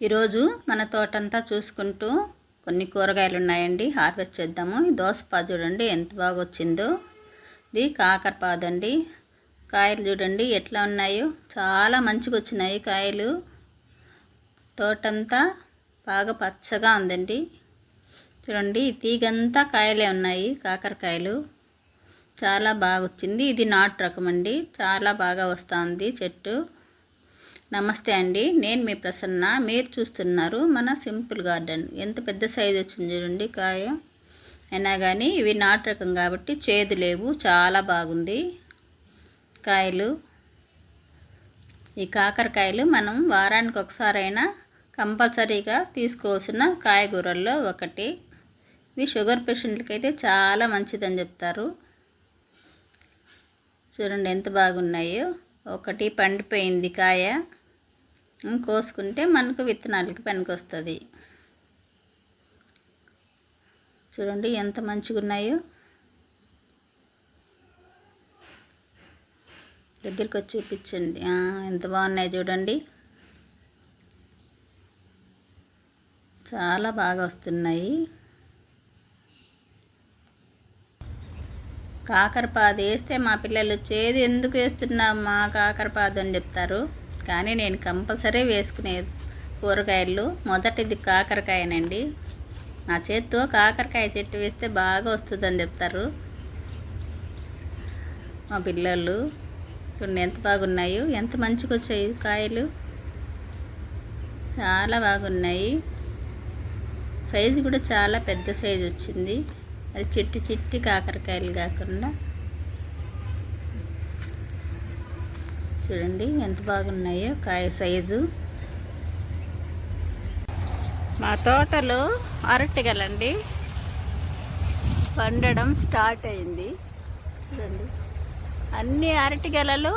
ఈరోజు మన తోటంతా చూసుకుంటూ కొన్ని కూరగాయలు ఉన్నాయండి హార్వెస్ట్ చేద్దాము. ఈ దోసపాదు చూడండి ఎంత బాగా వచ్చిందో ఇది కాకరపాదండి కాయలు చూడండి ఎట్లా ఉన్నాయో. చాలా మంచిగా వచ్చినాయి కాయలు. తోటంతా బాగా పచ్చగా ఉందండి. చూడండి తీగంతా కాయలే ఉన్నాయి కాకరకాయలు. చాలా బాగా వచ్చింది ఇది నాటు రకం అండి చాలా బాగా వస్తుంది చెట్టు. నమస్తే అండి. నేను మీ ప్రసన్న. మీరు చూస్తున్నారు మన సింపుల్ గార్డెన్. ఎంత పెద్ద సైజు వచ్చింది చూడండి కాయ. అయినా కానీ ఇవి నాటు రకం కాబట్టి చేదు లేవు. చాలా బాగుంది. కాయలు. ఈ కాకరకాయలు మనం వారానికి ఒకసారైనా కంపల్సరీగా తీసుకోవాల్సిన కాయగూరల్లో ఒకటి. ఇది షుగర్ పేషెంట్లకి అయితే చాలా మంచిదని చెప్తారు. చూడండి ఎంత బాగున్నాయో. ఒకటి పండిపోయింది కాయ. కోసుకుంటే మనకు విత్తనాలకి పనికొస్తుంది. చూడండి ఎంత మంచిగా ఉన్నాయో దగ్గరికి వచ్చి చూపించండి ఎంత బాగున్నాయి చూడండి. చాలా బాగా వస్తున్నాయి. కాకరపాదు వేస్తే మా పిల్లలు చేదు ఎందుకు వేస్తున్నావు మా కాకరపాదు అని చెప్తారు. కానీ నేను కంపల్సరీ వేసుకునే కూరగాయలు మొదటిది కాకరకాయనండి. నా చేత్తో కాకరకాయ చెట్టు వేస్తే బాగా వస్తుందని చెప్తారు. మా పిల్లలు చూడండి ఎంత బాగున్నాయో ఎంత మంచిగా వచ్చాయి కాయలు. చాలా బాగున్నాయి. సైజు కూడా చాలా పెద్ద సైజు వచ్చింది. అది చిట్టి చిట్టి కాకరకాయలు కాకుండా చూడండి ఎంత బాగున్నాయో కాయ సైజు. మా తోటలో అరటిగలండి. పండడం స్టార్ట్ అయింది. చూడండి. అన్ని అరటిగెలలు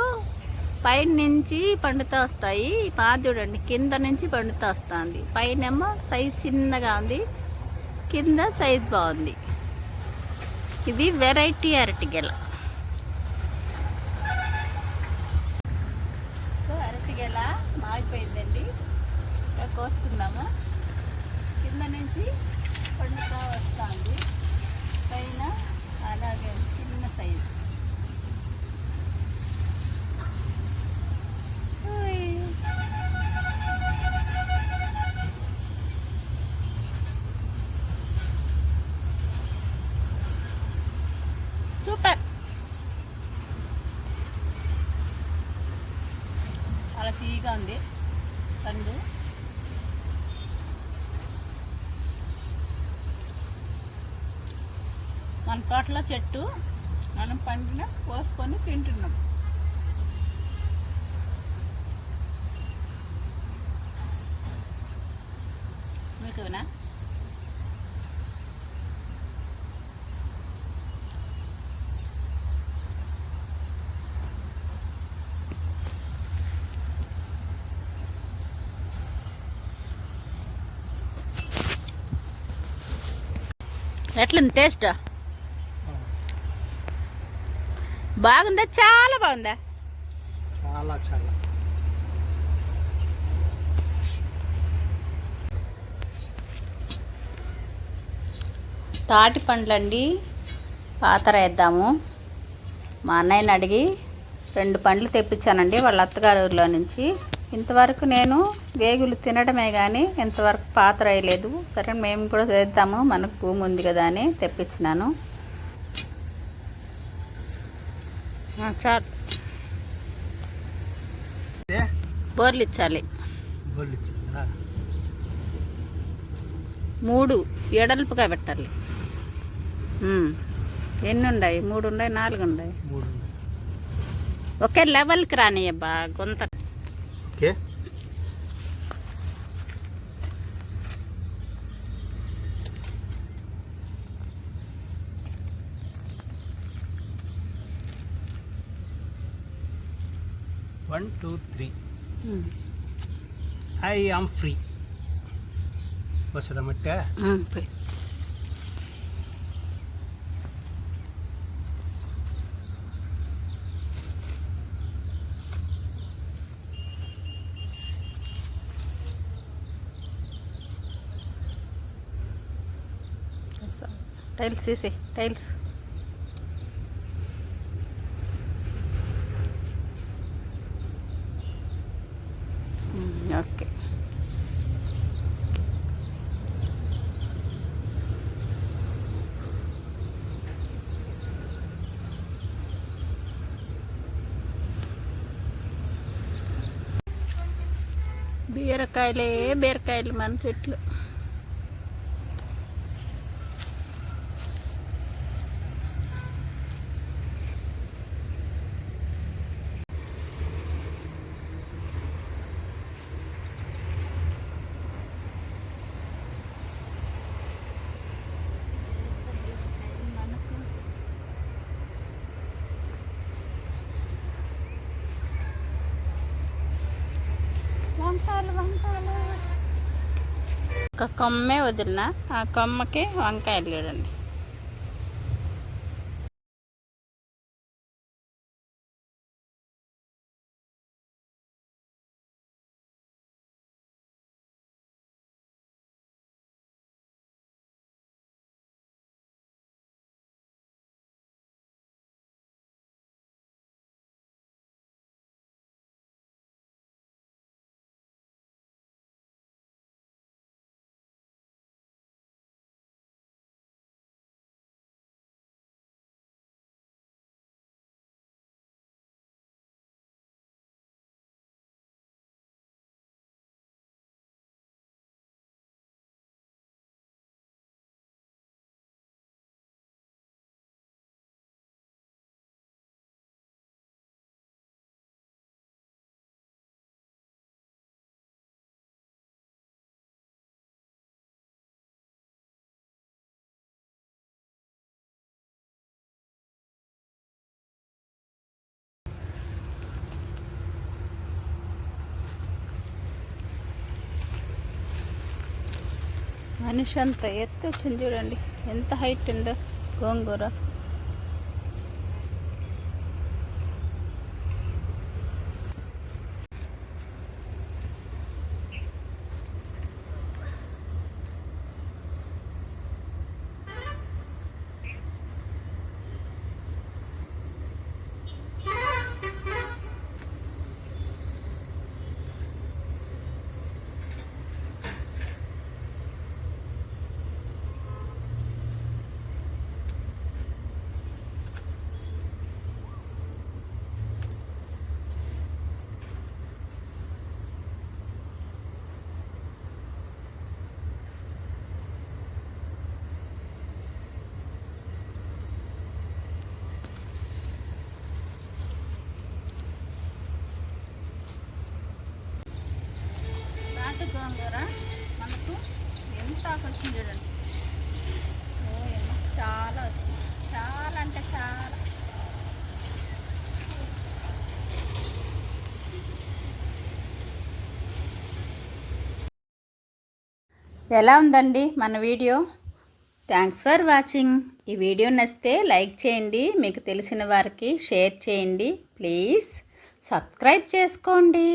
పైన నుంచి పండుతూ వస్తాయి. పాత చూడండి కింద నుంచి పండుతూ వస్తుంది. పైనేమో సైజ్ చిన్నగా ఉంది. కింద సైజ్ బాగుంది. ఇది వెరైటీ అరటిగెల సో అరటిగెల అయిపోయిందండి. ఇంకా కోసుకుందామా? కింద నుంచి పండుతూ వస్తుంది. పైన అలాగే చిన్న సైజు. సూపర్. చాలా తీగా ఉంది. మన తోటలో చెట్టు మనం పండిన కోసుకొని తింటున్నాం. మీకునా ఎట్లుంది టేస్టా? బాగుందా? చాలా బాగుందా? చాలా చాలా. తాటి పండ్లండి. పాతర వేద్దాము. మా అన్నయ్యని అడిగి రెండు పండ్లు తెప్పించానండి వాళ్ళ అత్తగారులో నుంచి. ఇంతవరకు నేను వేగులు తినడమే కానీ ఇంతవరకు పాత్ర వేయలేదు. సరే మేము కూడా చేద్దాము మనకు భూమి ఉంది కదా అని తెప్పించినాను ఆ, చాలు? బోర్లు ఇచ్చాలి మూడు ఎడల్పుగా పెట్టాలి. ఎన్ని ఉన్నాయి మూడు ఉన్నాయి నాలుగు ఉన్నాయి ఒకే లెవెల్కి రానియబ్బా గుంత. Okay. one two three. i am free. was the matter Tiles, see, see, tiles. బీరకాయలే బీరకాయలు మన చెట్లు. ఒక కొమ్మే వదిలిన ఆ కొమ్మకి వంకాయలు చూడండి మనిషి అంత ఎత్తు వచ్చింది చూడండి. ఎంత హైట్ ఉందో గోంగూర. నాటు గోంగూర మనకు ఎంత ఆకు వచ్చింది చూడండి. ఓ ఏమో చాలా వచ్చింది చాలా అంటే చాలా. ఎలా ఉందండి మన వీడియో? థ్యాంక్స్ ఫర్ వాచింగ్ ఈ వీడియో నచ్చితే లైక్ చేయండి మీకు తెలిసిన వారికి షేర్ చేయండి. ప్లీజ్ సబ్స్క్రైబ్ చేసుకోండి.